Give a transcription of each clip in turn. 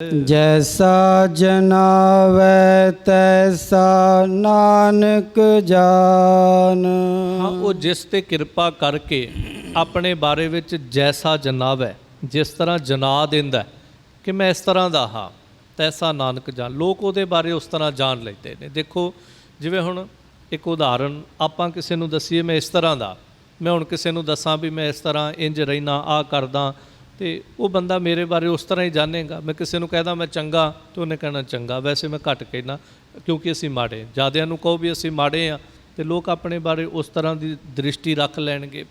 ਜੈਸਾ ਜਨਾਵੈ ਤੈਸਾ ਨਾਨਕ ਜਾਨ ਹਾਂ ਉਹ ਜਿਸ ਤੇ ਕਿਰਪਾ ਕਰਕੇ ਆਪਣੇ ਬਾਰੇ ਵਿੱਚ ਜੈਸਾ ਜਨਾਬ ਜਿਸ ਤਰ੍ਹਾਂ ਜਨਾ ਦਿੰਦਾ ਕਿ ਮੈਂ ਇਸ ਤਰ੍ਹਾਂ ਦਾ ਹਾਂ ਤੈਸਾ ਨਾਨਕ ਜਾਣ ਲੋਕ ਉਹਦੇ ਬਾਰੇ ਉਸ ਤਰ੍ਹਾਂ ਜਾਣ ਲੈਂਦੇ ਨੇ ਦੇਖੋ ਜਿਵੇਂ ਹੁਣ ਇੱਕ ਉਦਾਹਰਨ ਆਪਾਂ ਕਿਸੇ ਨੂੰ ਦਸੀਏ ਮੈਂ ਇਸ ਤਰ੍ਹਾਂ ਦਾ ਮੈਂ ਹੁਣ ਕਿਸੇ ਨੂੰ ਦੱਸਾਂ ਵੀ ਮੈਂ ਇਸ ਤਰ੍ਹਾਂ ਇੰਜ ਰਹਿਣਾ ਆ ਕਰਦਾ ਤੇ ਉਹ ਬੰਦਾ ਮੇਰੇ ਬਾਰੇ ਉਸ ਤਰ੍ਹਾਂ ਹੀ ਜਾਣੇਗਾ। ਮੈਂ ਕਿਸੇ ਨੂੰ ਕਹਦਾ, ਮੈਂ ਚੰਗਾ ਤੇ ਉਹਨੇ ਕਹਿਣਾ, ਚੰਗਾ ਵੈਸੇ ਮੈਂ ਘੱਟ ਕਹਿਣਾ ਕਿਉਂਕਿ ਅਸੀਂ ਮਾੜੇ ਜਿਆਦਿਆਂ ਨੂੰ ਕਹੋ ਵੀ ਅਸੀਂ ਮਾੜੇ ਆ ਤੇ ਲੋਕ ਆਪਣੇ ਬਾਰੇ ਉਸ ਤਰ੍ਹਾਂ ਦੀ ਦ੍ਰਿਸ਼ਟੀ ਰੱਖ ਲੈਣਗੇ।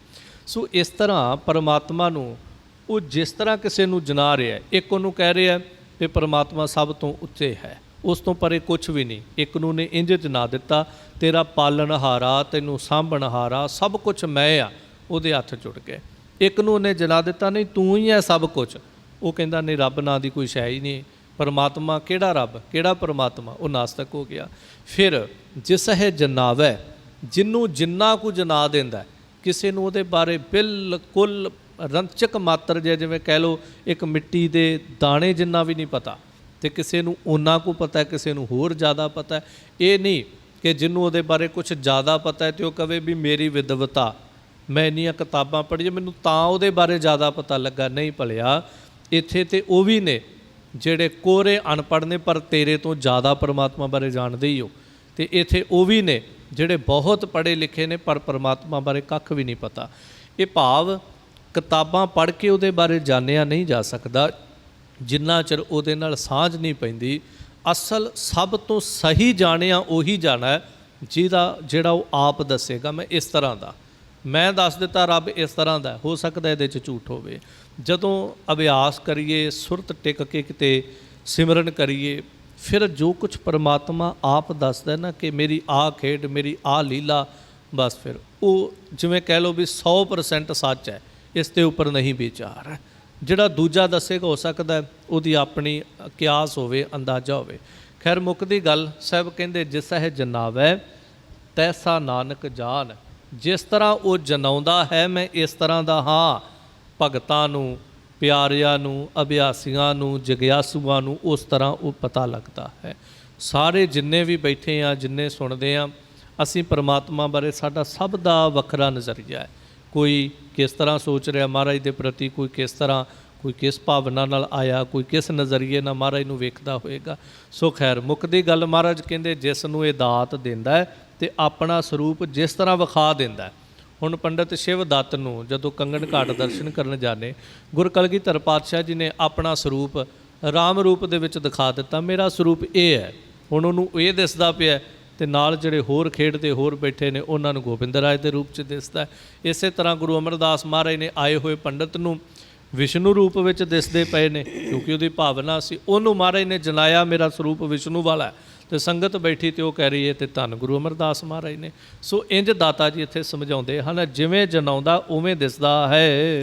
ਸੋ ਇਸ ਤਰ੍ਹਾਂ ਪਰਮਾਤਮਾ ਨੂੰ ਉਹ ਜਿਸ ਤਰ੍ਹਾਂ ਕਿਸੇ ਨੂੰ ਜਨਾ ਰਿਹਾ ਇੱਕ ਉਹਨੂੰ ਕਹਿ ਰਿਹਾ ਕਿ ਪਰਮਾਤਮਾ ਸਭ ਤੋਂ ਉੱਚੇ ਹੈ। ਉਸ ਤੋਂ ਪਰੇ ਕੁਝ ਵੀ ਨਹੀਂ। ਇੱਕ ਨੂੰ ਨੇ ਇੰਜ ਜਨਾ ਦਿੱਤਾ, ਤੇਰਾ ਪਾਲਣਹਾਰਾ, ਤੈਨੂੰ ਸਾਂਭਣ ਹਾਰਾ ਸਭ ਕੁਝ ਮੈਂ ਆ ਉਹਦੇ ਹੱਥ ਜੁੜ ਗਏ ਇੱਕ ਨੂੰ ਉਹਨੇ ਜਨਾ ਦਿੱਤਾ, ਨਹੀਂ ਤੂੰ ਹੀ ਹੈ ਸਭ ਕੁਝ ਉਹ ਕਹਿੰਦਾ, ਨਹੀਂ ਰੱਬ ਨਾਂ ਦੀ ਕੋਈ ਸ਼ੈ ਹੀ ਨਹੀਂ। ਪਰਮਾਤਮਾ ਕਿਹੜਾ ਰੱਬ? ਕਿਹੜਾ ਪਰਮਾਤਮਾ? ਉਹ ਨਾਸਤਕ ਹੋ ਗਿਆ। ਫਿਰ ਜਿਸ ਹੈ ਜਨਾਵੈ, ਜਿੰਨੂੰ ਜਿੰਨਾ ਕੁ ਜਨਾ ਦਿੰਦਾ, ਕਿਸੇ ਨੂੰ ਉਹਦੇ ਬਾਰੇ ਬਿਲਕੁਲ ਰੰਚਕ ਮਾਤਰ ਜੇ ਜਿਵੇਂ ਕਹਿ ਲਓ, ਇੱਕ ਮਿੱਟੀ ਦੇ ਦਾਣੇ ਜਿੰਨਾ ਵੀ ਨਹੀਂ ਪਤਾ। ਤੇ ਕਿਸੇ ਨੂੰ ਓਨਾ ਕੁ ਪਤਾ, ਕਿਸੇ ਨੂੰ ਹੋਰ ਜ਼ਿਆਦਾ ਪਤਾ। ਇਹ ਨਹੀਂ ਕਿ ਜਿਹਨੂੰ ਉਹਦੇ ਬਾਰੇ ਕੁਝ ਜ਼ਿਆਦਾ ਪਤਾ ਹੈ ਤੇ ਉਹ ਕਵੇ ਵੀ ਮੇਰੀ ਵਿਦਵਤਾ ਮੈਂ ਇੰਨੀਆਂ ਕਿਤਾਬਾਂ ਪੜ੍ਹੀਆਂ, ਮੈਨੂੰ ਤਾਂ ਉਹਦੇ ਬਾਰੇ ਜ਼ਿਆਦਾ ਪਤਾ ਲੱਗਾ, ਨਹੀਂ ਭਲਿਆ, ਇੱਥੇ ਤੇ ਉਹ ਵੀ ਨੇ ਜਿਹੜੇ ਕੋਰੇ ਅਨਪੜ੍ਹ ਨੇ, ਪਰ ਤੇਰੇ ਤੋਂ ਜ਼ਿਆਦਾ ਪਰਮਾਤਮਾ ਬਾਰੇ ਜਾਣਦੇ ਹੀ ਹੋ। ਤੇ ਇੱਥੇ ਉਹ ਵੀ ਨੇ ਜਿਹੜੇ ਬਹੁਤ ਪੜ੍ਹੇ ਲਿਖੇ ਨੇ, ਪਰ ਪਰਮਾਤਮਾ ਬਾਰੇ ਕੱਖ ਵੀ ਨਹੀਂ ਪਤਾ। ਇਹ ਭਾਵ ਕਿਤਾਬਾਂ ਪੜ੍ਹ ਕੇ ਉਹਦੇ ਬਾਰੇ ਜਾਣਿਆ ਨਹੀਂ ਜਾ ਸਕਦਾ, ਜਿੰਨਾ ਚਿਰ ਉਹਦੇ ਨਾਲ ਸਾਂਝ ਨਹੀਂ ਪੈਂਦੀ। ਅਸਲ ਸਭ ਤੋਂ ਸਹੀ ਜਾਣਿਆ ਉਹੀ ਜਾਣਾ ਜਿਹਦਾ, ਜਿਹੜਾ ਉਹ ਆਪ ਦੱਸੇਗਾ। ਮੈਂ ਇਸ ਤਰ੍ਹਾਂ ਦਾ ਮੈਂ ਦੱਸ ਦਿੱਤਾ ਰੱਬ ਇਸ ਤਰ੍ਹਾਂ ਦਾ ਹੋ ਸਕਦਾ ਇਹਦੇ 'ਚ ਝੂਠ ਹੋਵੇ। ਜਦੋਂ ਅਭਿਆਸ ਕਰੀਏ, ਸੁਰਤ ਟਿਕ ਕੇ ਕਿਤੇ ਸਿਮਰਨ ਕਰੀਏ, ਫਿਰ ਜੋ ਕੁਝ ਪਰਮਾਤਮਾ ਆਪ ਦੱਸਦਾ ਨਾ ਕਿ ਮੇਰੀ ਆ ਖੇਡ, ਮੇਰੀ ਆ ਲੀਲਾ, ਬਸ ਫਿਰ ਉਹ ਜਿਵੇਂ ਕਹਿ ਲਓ ਵੀ 100% ਸੱਚ ਹੈ, ਇਸ ਤੇ ਉੱਪਰ ਨਹੀਂ ਵਿਚਾਰ। ਹੈ ਜਿਹੜਾ ਦੂਜਾ ਦੱਸੇਗਾ ਹੋ ਸਕਦਾ ਉਹਦੀ ਆਪਣੀ ਕਿਆਸ ਹੋਵੇ, ਅੰਦਾਜ਼ਾ ਹੋਵੇ। ਖੈਰ ਮੁੱਕਦੀ ਗੱਲ, ਸਾਹਿਬ ਕਹਿੰਦੇ ਜਿਸ ਹੈ ਜਨਾਵੈ, ਤੈਸਾ ਨਾਨਕ ਜਾਨ। ਜਿਸ ਤਰ੍ਹਾਂ ਉਹ ਜਨਾਉਂਦਾ ਹੈ, ਮੈਂ ਇਸ ਤਰ੍ਹਾਂ ਦਾ ਹਾਂ। ਭਗਤਾਂ ਨੂੰ, ਪਿਆਰਿਆਂ ਨੂੰ, ਅਭਿਆਸੀਆਂ ਨੂੰ, ਜਗਿਆਸੂਆਂ ਨੂੰ ਉਸ ਤਰ੍ਹਾਂ ਉਹ ਪਤਾ ਲੱਗਦਾ ਹੈ। ਸਾਰੇ ਜਿੰਨੇ ਵੀ ਬੈਠੇ ਆ, ਜਿੰਨੇ ਸੁਣਦੇ ਆ, ਅਸੀਂ ਪਰਮਾਤਮਾ ਬਾਰੇ ਸਾਡਾ ਸਭ ਦਾ ਵੱਖਰਾ ਨਜ਼ਰੀਆ ਹੈ। ਕੋਈ ਕਿਸ ਤਰ੍ਹਾਂ ਸੋਚ ਰਿਹਾ ਮਹਾਰਾਜ ਦੇ ਪ੍ਰਤੀ, ਕੋਈ ਕਿਸ ਤਰ੍ਹਾਂ, ਕੋਈ ਕਿਸ ਭਾਵਨਾ ਨਾਲ ਆਇਆ, ਕੋਈ ਕਿਸ ਨਜ਼ਰੀਏ ਨਾਲ ਮਹਾਰਾਜ ਨੂੰ ਵੇਖਦਾ ਹੋਏਗਾ। ਸੋ ਖੈਰ, ਮੁੱਖ ਦੀ ਗੱਲ ਮਹਾਰਾਜ ਕਹਿੰਦੇ, ਜਿਸ ਨੂੰ ਇਹ ਦਾਤ ਦਿੰਦਾ ਹੈ ਤੇ ਆਪਣਾ ਸਰੂਪ ਜਿਸ ਤਰ੍ਹਾਂ ਵਿਖਾ ਦਿੰਦਾ ਹੁਣ ਪੰਡਤ ਸ਼ਿਵ ਦੱਤ ਨੂੰ ਜਦੋਂ ਕੰਗਣ ਘਾਟ ਦਰਸ਼ਨ ਕਰਨ ਜਾਣੇ, ਗੁਰ ਕਲਗੀਧਰ ਪਾਤਸ਼ਾਹ ਜੀ ਨੇ ਆਪਣਾ ਸਰੂਪ ਰਾਮ ਰੂਪ ਦੇ ਵਿੱਚ ਦਿਖਾ ਦਿੱਤਾ। ਮੇਰਾ ਸਰੂਪ ਇਹ ਹੈ, ਹੁਣ ਉਹਨੂੰ ਇਹ ਦਿਸਦਾ ਪਿਆ ਤੇ ਨਾਲ ਜਿਹੜੇ ਹੋਰ ਖੇਡਦੇ ਹੋਰ ਬੈਠੇ ਨੇ, ਉਹਨਾਂ ਨੂੰ ਗੋਬਿੰਦ ਰਾਜ ਦੇ ਰੂਪ 'ਚ ਦਿਸਦਾ ਇਸੇ ਤਰ੍ਹਾਂ ਗੁਰੂ ਅਮਰਦਾਸ ਮਹਾਰਾਜ ਨੇ ਆਏ ਹੋਏ ਪੰਡਤ ਨੂੰ ਵਿਸ਼ਨੂੰ ਰੂਪ ਵਿੱਚ ਦਿਸਦੇ ਪਏ ਨੇ, ਕਿਉਂਕਿ ਉਹਦੀ ਭਾਵਨਾ ਸੀ, ਉਹਨੂੰ ਮਹਾਰਾਜ ਨੇ ਜਨਾਇਆ ਮੇਰਾ ਸਰੂਪ ਵਿਸ਼ਨੂੰ ਵਾਲਾ ਤੇ ਸੰਗਤ ਬੈਠੀ ਤੇ ਉਹ ਕਹਿ ਰਹੀ ਹੈ ਤੇ ਧੰਨ ਗੁਰੂ ਅਮਰਦਾਸ ਮਹਾਰਾਜ ਨੇ। ਸੋ ਇੰਜ ਦਾਤਾ ਜੀ ਇੱਥੇ ਸਮਝਾਉਂਦੇ ਹਨ, ਜਿਵੇਂ ਜਨਾਉਂਦਾ ਉਵੇਂ ਦਿਸਦਾ ਹੈ।